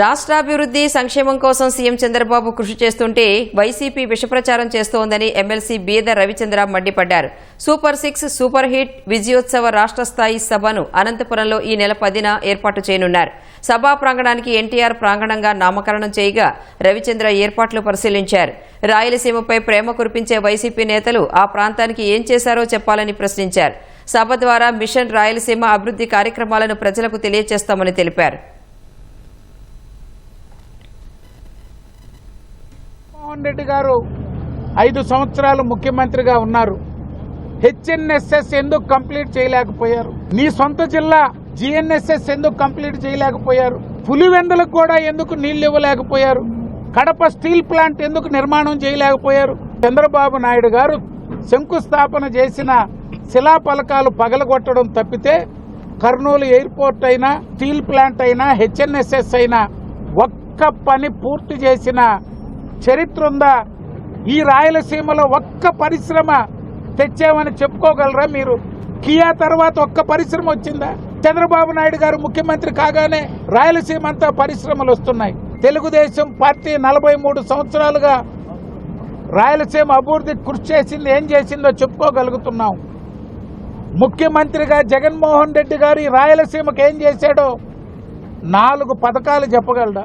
రాష్ట్రాభివృద్ధి సంక్షేమం కోసం సీఎం చంద్రబాబు కృషి చేస్తుంటే వైసీపీ విషప్రచారం చేస్తోందని ఎమ్మెల్సీ బీద రవిచంద్ర మండిపడ్డారు. సూపర్ సిక్స్ సూపర్ హిట్ విజయోత్సవ రాష్ట్ర స్థాయి సభను అనంతపురంలో ఈ నెల పదిన ఏర్పాటు చేయనున్నారు. సభా ప్రాంగణానికి ఎన్టీఆర్ ప్రాంగణంగా నామకరణం చేయగా రవిచంద్ర ఏర్పాట్లు పరిశీలించారు. రాయలసీమపై ప్రేమ కురిపించే వైసీపీ నేతలు ఆ ప్రాంతానికి ఏం చేశారో చెప్పాలని ప్రశ్నించారు. సభ ద్వారా మిషన్ రాయలసీమ అభివృద్ధి కార్యక్రమాలను ప్రజలకు తెలియజేస్తామని తెలిపారు. జగన్మోహన్ రెడ్డి గారు ఐదు సంవత్సరాలు ముఖ్యమంత్రిగా ఉన్నారు. హెచ్ఎన్ఎస్ఎస్ ఎందుకు కంప్లీట్ చేయలేకపోయారు? నీ సొంత జిల్లా జిఎన్ఎస్ఎస్ ఎందుకు కంప్లీట్ చేయలేకపోయారు? పులివెందులకు కూడా ఎందుకు నీళ్ళు ఇవ్వలేకపోయారు? కడప స్టీల్ ప్లాంట్ ఎందుకు నిర్మాణం చేయలేకపోయారు? చంద్రబాబు నాయుడు గారు శంకుస్థాపన చేసిన శిలాఫలకాలు పగలగొట్టడం తప్పితే కర్నూలు ఎయిర్పోర్ట్ అయినా స్టీల్ ప్లాంట్ అయినా హెచ్ఎన్ఎస్ఎస్ అయినా ఒక్క పని పూర్తి చేసిన చరిత్ర ఉందా? ఈ రాయలసీమలో ఒక్క పరిశ్రమ తెచ్చామని చెప్పుకోగలరా మీరు? కియా తర్వాత ఒక్క పరిశ్రమ వచ్చిందా? చంద్రబాబు నాయుడు గారు ముఖ్యమంత్రి కాగానే రాయలసీమ అంతా పరిశ్రమలు వస్తున్నాయి. తెలుగుదేశం పార్టీ నలభై మూడు సంవత్సరాలుగా రాయలసీమ అభివృద్ధి కృషి చేసింది ఏం చేసిందో చెప్పుకోగలుగుతున్నాం. ముఖ్యమంత్రిగా జగన్మోహన్ రెడ్డి గారు ఈ రాయలసీమకు ఏం చేశాడో నాలుగు పథకాలు చెప్పగలడా?